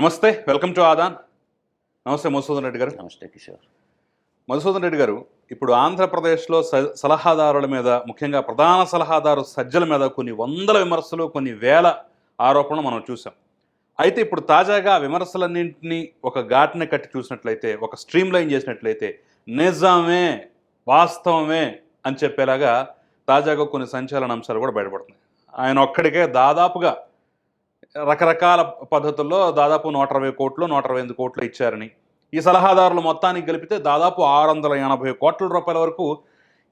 నమస్తే welcome to Aadan. నమస్తే మధుసూదన్ రెడ్డి గారు. నమస్తే కిషోర్. మధుసూదన్ రెడ్డి గారు ఇప్పుడు ఆంధ్రప్రదేశ్లో స- సలహాదారుల మీద ముఖ్యంగా ప్రధాన సలహాదారు సజ్జల మీద కొన్ని వందల విమర్శలు కొన్ని వేల ఆరోపణలు మనం చూసాం అయితే ఇప్పుడు తాజాగా విమర్శలన్నింటినీ ఒక ఘాటుని కట్టి చూసినట్లయితే ఒక స్ట్రీమ్ లైన్ చేసినట్లయితే నిజమే వాస్తవమే అని చెప్పేలాగా తాజాగా కొన్ని సంచలన అంశాలు కూడా బయటపడుతున్నాయి. ఆయన ఒక్కడికే దాదాపుగా రకరకాల పద్ధతుల్లో దాదాపు నూట అరవై కోట్లు నూట అరవై ఎనిమిది కోట్లు ఇచ్చారని. ఈ సలహాదారులు మొత్తానికి కలిపితే దాదాపు ఆరు వందల ఎనభై కోట్ల రూపాయల వరకు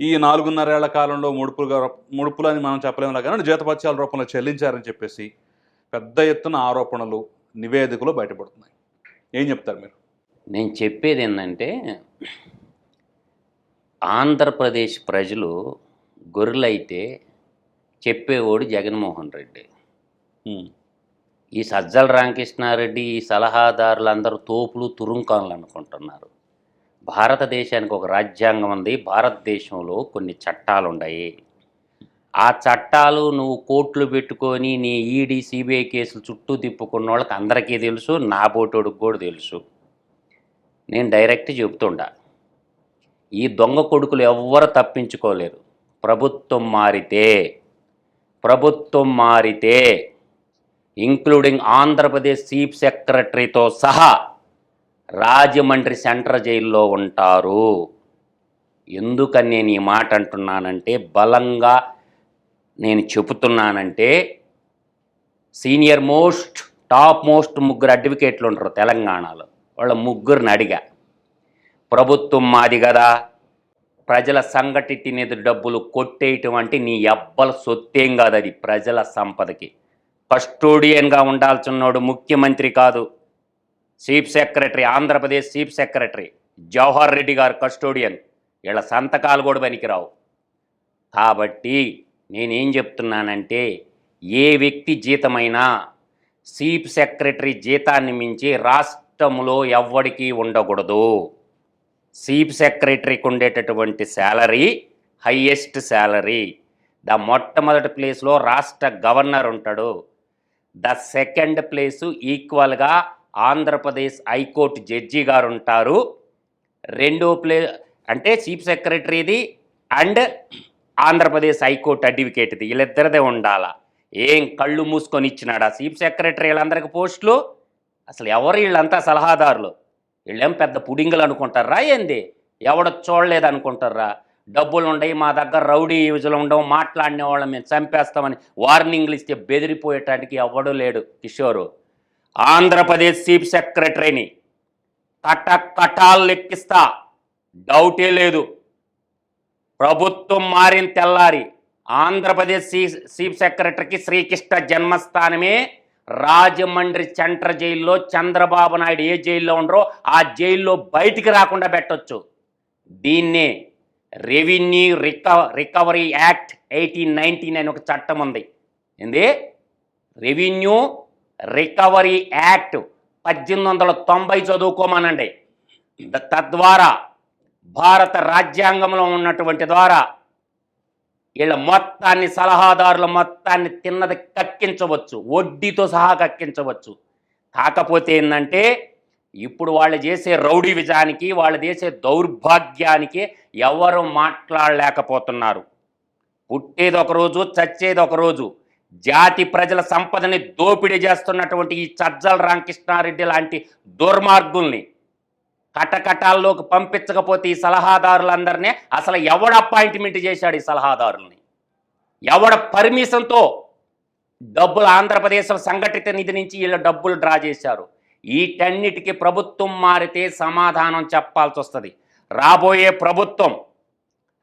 ఈ నాలుగున్నరేళ్ళ కాలంలో ముడుపులుగా ముడుపులు అని మనం చెప్పలేము కానీ జీతపత్యాల రూపంలో చెల్లించారని చెప్పేసి పెద్ద ఎత్తున ఆరోపణలు నివేదికలు బయటపడుతున్నాయి. ఏం చెప్తారు మీరు? నేను చెప్పేది ఏంటంటే ఆంధ్రప్రదేశ్ ప్రజలు గొర్రెలైతే చెప్పేవాడు జగన్మోహన్ రెడ్డి. ఈ సజ్జల రామకృష్ణారెడ్డి ఈ సలహాదారులందరూ తోపులు తురుంకాన్లు అనుకుంటున్నారు. భారతదేశానికి ఒక రాజ్యాంగం ఉంది. భారతదేశంలో కొన్ని చట్టాలు ఉన్నాయి ఆ చట్టాలు నువ్వు కోర్టులు పెట్టుకొని నీ ఈడీ సిబిఐ కేసులు చుట్టూ తిప్పుకున్న వాళ్ళకి అందరికీ తెలుసు నా బోటోడికి కూడా తెలుసు. నేను డైరెక్ట్ చెబుతుండా ఈ దొంగ కొడుకులు ఎవ్వరు తప్పించుకోలేరు ప్రభుత్వం మారితే ప్రభుత్వం మారితే ఇంక్లూడింగ్ ఆంధ్రప్రదేశ్ చీఫ్ సెక్రటరీతో సహా రాజమండ్రి సెంట్రల్ జైల్లో ఉంటారు. ఎందుకని నేను ఈ మాట అంటున్నానంటే బలంగా నేను చెబుతున్నానంటే సీనియర్ మోస్ట్ టాప్ మోస్ట్ ముగ్గురు అడ్వకేట్లు ఉంటారు తెలంగాణలో. వాళ్ళ ముగ్గురిని అడిగా. ప్రభుత్వం మాది కదా ప్రజల సంఘటిత నిధి డబ్బులు కొట్టేయటం అంటే నీ ఎవ్వల సొత్తేం కాదు అది ప్రజల సంపదకి. కస్టోడియన్గా ఉండాల్సినోడు ముఖ్యమంత్రి కాదు. Chief secretary Andhra Pradesh chief secretary Jawahar Reddy గారు కస్టోడియన్. వీళ్ళ సంతకాలు కూడా పనికిరావు. కాబట్టి నేనేం చెప్తున్నానంటే ఏ వ్యక్తి జీతమైనా చీఫ్ సెక్రటరీ జీతాన్ని మించి రాష్ట్రంలో ఎవ్వడికి ఉండకూడదు. చీఫ్ సెక్రటరీకి ఉండేటటువంటి శాలరీ హయ్యెస్ట్ శాలరీ. ద మొట్టమొదటి ప్లేస్లో రాష్ట్ర గవర్నర్ ఉంటాడు. ద సెకండ్ ప్లేసు ఈక్వల్గా ఆంధ్రప్రదేశ్ హైకోర్టు జడ్జి గారు ఉంటారు రెండో ప్లే అంటే చీఫ్ సెక్రటరీది అండ్ ఆంధ్రప్రదేశ్ హైకోర్టు అడ్వకేట్ది. వీళ్ళిద్దరిదే ఉండాల. ఏం కళ్ళు మూసుకొని ఇచ్చినాడా చీఫ్ సెక్రటరీ వీళ్ళందరికీ పోస్టులు? అసలు ఎవరు వీళ్ళంతా సలహాదారులు? వీళ్ళేం పెద్ద పుడింగులు అనుకుంటారా ఏంది? ఎవడ చూడలేదు అనుకుంటారా డబ్బులు ఉండయి మా దగ్గర రౌడీ యూజులు ఉండవు మాట్లాడిన వాళ్ళని మేము చంపేస్తామని వార్నింగ్లు ఇస్తే బెదిరిపోయేటానికి ఎవడూ లేడు కిషోరు. ఆంధ్రప్రదేశ్ చీఫ్ సెక్రటరీని కట కటాలు లెక్కిస్తా డౌటే లేదు. ప్రభుత్వం మారిన తెల్లారి ఆంధ్రప్రదేశ్ చీఫ్ చీఫ్ సెక్రటరీకి శ్రీకృష్ణ జన్మస్థానమే. రాజమండ్రి సెంటర్ జైల్లో చంద్రబాబు నాయుడు ఏ జైల్లో ఉండరో ఆ జైల్లో బయటికి రాకుండా పెట్టొచ్చు. దీన్నే రెవెన్యూ రిక రికవరీ యాక్ట్ ఎయిటీన్ నైన్టీన్ అని ఒక చట్టం ఉంది. ఏంది? రెవెన్యూ రికవరీ యాక్ట్ పద్దెనిమిది వందల తొంభై చదువుకోమనండి. తద్వారా భారత రాజ్యాంగంలో ఉన్నటువంటి ద్వారా వీళ్ళ మొత్తాన్ని సలహాదారుల మొత్తాన్ని తిన్నది కక్కించవచ్చు వడ్డీతో సహా కక్కించవచ్చు. కాకపోతే ఏంటంటే ఇప్పుడు వాళ్ళు చేసే రౌడీ విజయానికి వాళ్ళు చేసే దౌర్భాగ్యానికి ఎవరు మాట్లాడలేకపోతున్నారు. పుట్టేది ఒక రోజు చచ్చేది ఒకరోజు జాతి ప్రజల సంపదని దోపిడీ చేస్తున్నటువంటి ఈ చజ్జల రామకృష్ణారెడ్డి లాంటి దుర్మార్గుల్ని కటకటాల్లోకి పంపించకపోతే ఈ సలహాదారులందరినీ అసలు ఎవడ అపాయింట్మెంట్ చేశాడు ఈ సలహాదారుల్ని? ఎవడ పర్మిషన్తో డబ్బులు ఆంధ్రప్రదేశ్ సంఘటిత నిధి నుంచి వీళ్ళ డబ్బులు డ్రా చేశారు? వీటన్నిటికీ ప్రభుత్వం మారితే సమాధానం చెప్పాల్సి వస్తుంది రాబోయే ప్రభుత్వం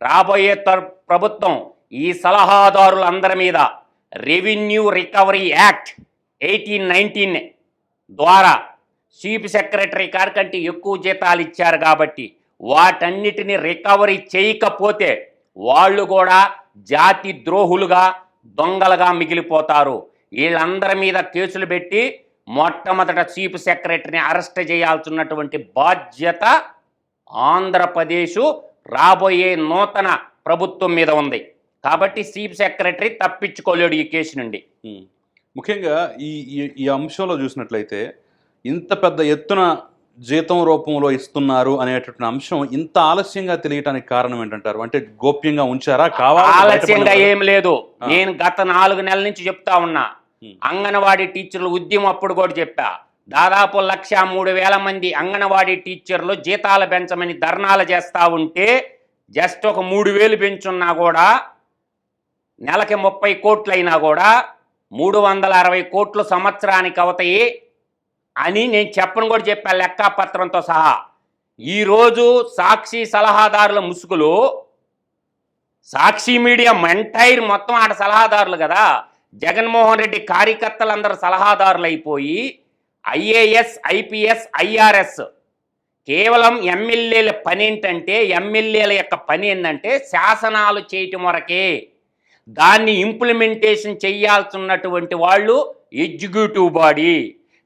రాబోయే ప్రభుత్వం ఈ సలహాదారులందరి మీద revenue recovery act eighteen nineteen ద్వారా చీఫ్ సెక్రటరీ గారి కంటే ఎక్కువ జీతాలు ఇచ్చారు కాబట్టి వాటన్నిటిని రికవరీ చేయకపోతే వాళ్ళు కూడా జాతి ద్రోహులుగా దొంగలుగా మిగిలిపోతారు. వీళ్ళందరి మీద కేసులు పెట్టి మొట్టమొదట చీఫ్ సెక్రటరీని అరెస్ట్ చేయాల్సినటువంటి బాధ్యత ఆంధ్రప్రదేశ్ రాబోయే నూతన ప్రభుత్వం మీద ఉంది కాబట్టి చీఫ్ సెక్రటరీ తప్పించుకోలేడు ఈ కేసు నుండి. ముఖ్యంగా ఈ ఈ- అంశంలో చూసినట్లయితే ఇంత పెద్ద ఎత్తున జీతం రూపంలో ఇస్తున్నారు అనేటటువంటి అంశం ఇంత ఆలస్యంగా తెలియటానికి కారణం ఏంటంటారు అంటే గోప్యంగా ఉంచారా కావాలని ఆలస్యంగా? ఏం లేదు. నేను గత నాలుగు నెలల నుంచి చెప్తా ఉన్నా. అంగన్వాడీ టీచర్లు ఉద్యమం అప్పుడు కూడా చెప్పా. దాదాపు లక్ష మూడు వేల మంది అంగన్వాడీ టీచర్లు జీతాలు పెంచమని ధర్నాలు చేస్తూ ఉంటే జస్ట్ ఒక మూడు వేలు పెంచున్నా కూడా నెలకి ముప్పై కోట్లు అయినా కూడా మూడు వందల అరవై కోట్లు సంవత్సరానికి అవుతాయి అని నేను చెప్పను కూడా చెప్పా లెక్కాపత్రంతో సహా. ఈరోజు సాక్షి సలహాదారుల ముసుగులు సాక్షి మీడియా ఎంటైర్ మొత్తం ఆడ సలహాదారులు కదా. జగన్మోహన్ రెడ్డి కార్యకర్తలందరూ సలహాదారులు అయిపోయి ఐఏఎస్ ఐపీఎస్ ఐఆర్ఎస్ కేవలం ఎమ్మెల్యేల పని ఏంటంటే ఎమ్మెల్యేల యొక్క పని ఏంటంటే శాసనాలు చేయటం వరకే. దాన్ని ఇంప్లిమెంటేషన్ చేయాల్సినటువంటి వాళ్ళు ఎగ్జిక్యూటివ్ బాడీ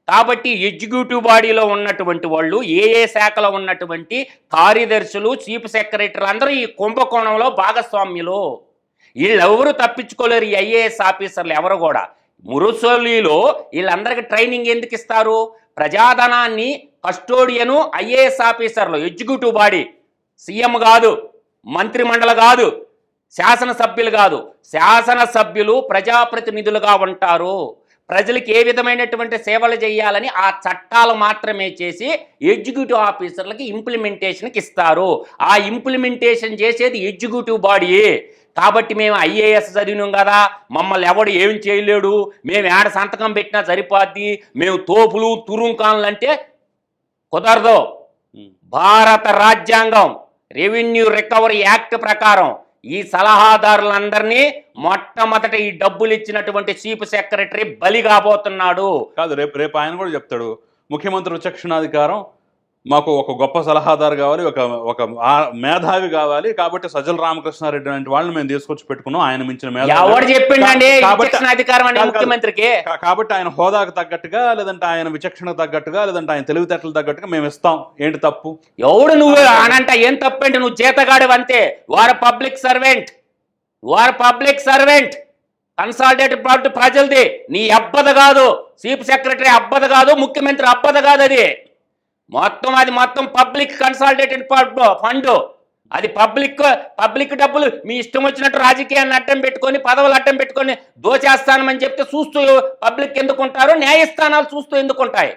కాబట్టి ఎగ్జిక్యూటివ్ బాడీలో ఉన్నటువంటి వాళ్ళు ఏ ఏ శాఖలో ఉన్నటువంటి కార్యదర్శులు చీఫ్ సెక్రటరీలు అందరూ ఈ కుంభకోణంలో భాగస్వామ్యులు. వీళ్ళెవరు తప్పించుకోలేరు ఈ ఐఏఎస్ ఆఫీసర్లు ఎవరు కూడా. మురుసోలీలో వీళ్ళందరికీ ట్రైనింగ్ ఎందుకు ఇస్తారు? ప్రజాధనాన్ని కస్టోడియను ఐఏఎస్ ఆఫీసర్లు ఎగ్జిక్యూటివ్ బాడీ సీఎం కాదు మంత్రిమండలి కాదు శాసనసభ్యులు కాదు. శాసనసభ్యులు ప్రజాప్రతినిధులుగా ఉంటారు. ప్రజలకు ఏ విధమైనటువంటి సేవలు చేయాలని ఆ చట్టాలు మాత్రమే చేసి ఎగ్జిక్యూటివ్ ఆఫీసర్లకి ఇంప్లిమెంటేషన్కి ఇస్తారు. ఆ ఇంప్లిమెంటేషన్ చేసేది ఎగ్జిక్యూటివ్ బాడీ కాబట్టి మేము ఐఏఎస్ చదివినాం కదా. మమ్మల్ని ఎవడు ఏం చేయలేడు. మేము ఏడ సంతకం పెట్టినా సరిపోద్ది. మేము తోపులు తురుంకాన్లు అంటే కుదరదు. భారత రాజ్యాంగం రెవెన్యూ రికవరీ యాక్ట్ ప్రకారం ఈ సలహాదారులందరినీ మొట్టమొదట ఈ డబ్బులు ఇచ్చినటువంటి చీఫ్ సెక్రటరీ బలి కాబోతున్నాడు కాదు రేపు రేపు ఆయన కూడా చెప్తాడు. ముఖ్యమంత్రి విచక్షణాధికారం మాకు ఒక గొప్ప సలహాదారు కావాలి ఒక ఒక మేధావి కావాలి. కాబట్టి సజ్జల రామకృష్ణారెడ్డి లాంటి వాళ్ళని మేము తీసుకొచ్చి పెట్టుకున్నాం. ఆయన మించిన మేధావి కాబట్టి- ఆయన హోదాకు తగ్గట్టుగా లేదంటే ఆయన విచక్షణకు తగ్గట్టుగా లేదంటే ఆయన తెలివితేటలు తగ్గట్టుగా మేము ఇస్తాం. ఏంటి తప్పు? ఎవడు నువ్వు అనంట ఏం తప్పండి? నువ్వు చేతగాడు అంతే. వారు పబ్లిక్ సర్వెంట్ వారు పబ్లిక్ సర్వెంట్ కన్సాలిడేటెడ్ ప్రాడక్ట్ ప్రజలది. నీ అబ్బద కాదు. చీఫ్ సెక్రటరీ అబ్బద కాదు. ముఖ్యమంత్రి అబ్బద కాదు అది. మొత్తం అది మొత్తం పబ్లిక్ కన్సాలిడేటెడ్ ఫండ్. అది పబ్లిక్ పబ్లిక్ డబ్బులు మీ ఇష్టం వచ్చినట్టు రాజకీయాన్ని అడ్డం పెట్టుకొని పదవులు అడ్డం పెట్టుకొని దోచేస్తానని చెప్తే చూస్తూ పబ్లిక్ ఎందుకుంటారు? న్యాయస్థానాలు చూస్తూ ఎందుకుంటాయి.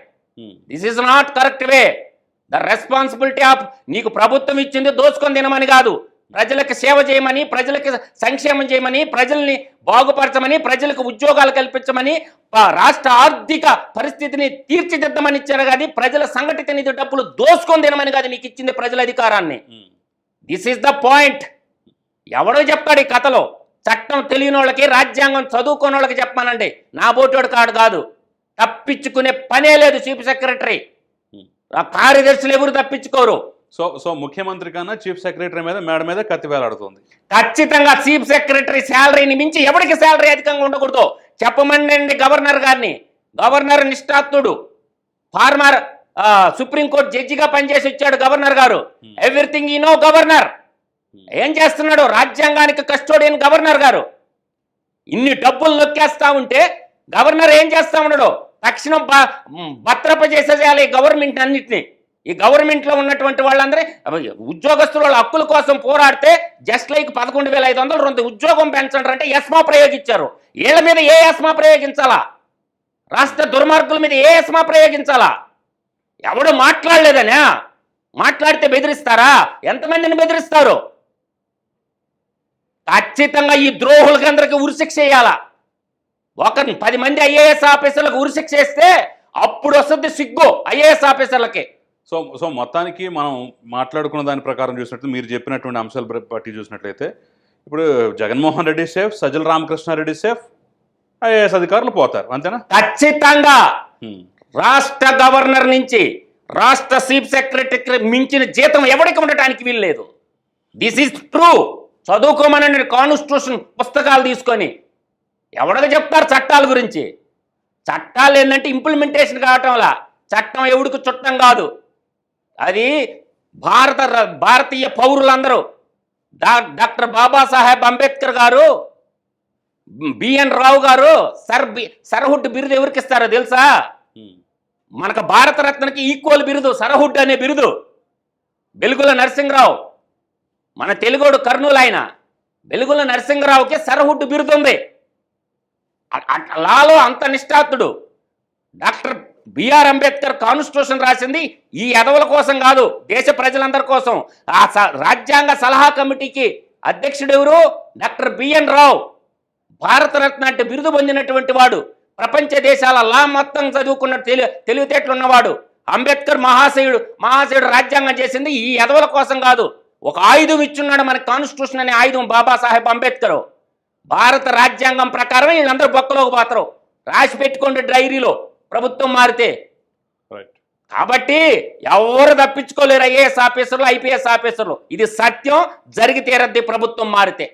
This is not correct way the responsibility of నీకు ప్రభుత్వం ఇచ్చింది దోచుకొని తినమని కాదు. ప్రజలకు సేవ చేయమని ప్రజలకు సంక్షేమం చేయమని ప్రజల్ని బాగుపరచమని ప్రజలకు ఉద్యోగాలు కల్పించమని రాష్ట్ర ఆర్థిక పరిస్థితిని తీర్చిదిద్దమని ఇచ్చారు కానీ ప్రజల సంఘటిత నిధి డబ్బులు దోచుకొని తినమని కాదు నీకు ఇచ్చింది ప్రజల అధికారాన్ని. దిస్ ఈస్ ద పాయింట్ ఎవడో చెప్తాడు ఈ కథలో. చట్టం తెలియని వాళ్ళకి రాజ్యాంగం చదువుకున్న వాళ్ళకి చెప్పానండి నా బోటోడు కాడు కాదు. తప్పించుకునే పనే లేదు చీఫ్ సెక్రటరీ. కార్యదర్శులు ఎవరు తప్పించుకోరు? సో సో ముఖ్యమంత్రి కన్నా చీఫ్ సెక్రటరీ మీద మేడ మీద కత్తి వేలాడుతుంది. ఖచ్చితంగా చీఫ్ సెక్రటరీ శాలరీని మించి ఎవరికి శాలరీ అధికంగా ఉండకూడదు? చెప్పమండి గవర్నర్ గారిని. గవర్నర్ నిష్ఠాత్తుడు. ఫార్మర్ సుప్రీంకోర్టు జడ్జిగా పనిచేసి వచ్చాడు గవర్నర్ గారు. ఎవ్రీథింగ్ ఈ నో గవర్నర్. ఏం చేస్తున్నాడు? రాజ్యాంగానికి కస్టోడియన్ గవర్నర్ గారు. ఇన్ని డబ్బులు నొక్కేస్తా ఉంటే గవర్నర్ ఏం చేస్తా ఉన్నాడు తక్షణం భద్రప చేసేయాలి గవర్నమెంట్ అన్నిటిని. ఈ గవర్నమెంట్లో ఉన్నటువంటి వాళ్ళందరూ ఉద్యోగస్తులు ఉద్యోగస్తుల వాళ్ళ హక్కుల కోసం పోరాడితే జస్ట్ లైక్ పదకొండు వేల ఐదు వందలు రెండు ఉద్యోగం పెంచండి అంటే ఎస్మా ప్రయోగించారు. వీళ్ళ మీద ఏ ఎస్మా ప్రయోగించాలా? రాష్ట్ర దుర్మార్గుల మీద ఏ ఎస్మా ప్రయోగించాలా? ఎవడు మాట్లాడలేదనే? మాట్లాడితే బెదిరిస్తారా? ఎంతమందిని బెదిరిస్తారు? ఖచ్చితంగా ఈ ద్రోహులకి అందరికి ఉరిశిక్ష వేయాలా? ఒక పది మంది ఐఏఎస్ ఆఫీసర్లకు ఉరిశిక్ష వేస్తే అప్పుడు వస్తుంది సిగ్గు ఐఏఎస్ ఆఫీసర్లకి. సో సో మొత్తానికి మనం మాట్లాడుకున్న దాని ప్రకారం చూసినట్టు మీరు చెప్పినటువంటి అంశాలు బట్టి చూసినట్లయితే ఇప్పుడు Jaganmohan Reddy safe Sajjala Ramakrishna Reddy safe IAS అధికారులు పోతారు. అంతేనా? ఖచ్చితంగా. రాష్ట్ర గవర్నర్ నుంచి రాష్ట్ర చీఫ్ సెక్రటరీకి మించిన జీతం ఎవరికి ఉండటానికి వీల్లేదు దిస్ ఈజ్ ట్రూ చదువుకోమనండి కాన్స్టిట్యూషన్ పుస్తకాలు తీసుకొని. ఎవడగా చెప్తారు చట్టాల గురించి? చట్టాలు ఏంటంటే ఇంప్లిమెంటేషన్ కావటంలా. చట్టం ఎవడికి చుట్టం కాదు. అది భారత భారతీయ పౌరులందరూ. డా డాక్టర్ బాబాసాహెబ్ అంబేద్కర్ గారు బిఎన్ రావు గారు సర్ సర్హుడ్ బిరుదు ఎవరికి ఇస్తారో తెలుసా. మనకు భారతరత్నకి ఈక్వల్ బిరుదు సరహుడ్ అనే బిరుదు. వెలుగుల నరసింహరావు. మన తెలుగోడు కర్నూలు ఆయన. వెలుగుల నరసింహరావుకి సరహుడ్ బిరుదు ఉంది. లాలో అంత నిష్ఠాతుడు. డాక్టర్ బిఆర్ అంబేద్కర్ కాన్స్టిట్యూషన్ రాసింది ఈ ఎదవల కోసం కాదు దేశ ప్రజలందరి కోసం. ఆ స- రాజ్యాంగ సలహా కమిటీకి అధ్యక్షుడు ఎవరు? డాక్టర్ బిఎన్ రావు. భారతరత్న అంటే బిరుదు పొందినటువంటి వాడు. ప్రపంచ దేశాల లా మొత్తం చదువుకున్న తెలి తెలివితేటలు ఉన్నవాడు. అంబేద్కర్ మహాశయుడు మహాశయుడు రాజ్యాంగం చేసింది ఈ ఎదవల కోసం కాదు. ఒక ఆయుధం ఇచ్చున్నాడు మన కాన్స్టిట్యూషన్ అనే ఆయుధం బాబాసాహెబ్ అంబేద్కర్. భారత రాజ్యాంగం ప్రకారం వీళ్ళందరూ బొక్కలోకి పోతారు. రాసి పెట్టుకోండి డైరీలో. ప్రభుత్వం మారితే కాబట్టి ఎవరు తప్పించుకోలేరు ఐఏఎస్ ఆఫీసర్లు ఐపీఎస్ ఆఫీసర్లు. ఇది సత్యం జరిగి తీరద్ది ప్రభుత్వం మారితే.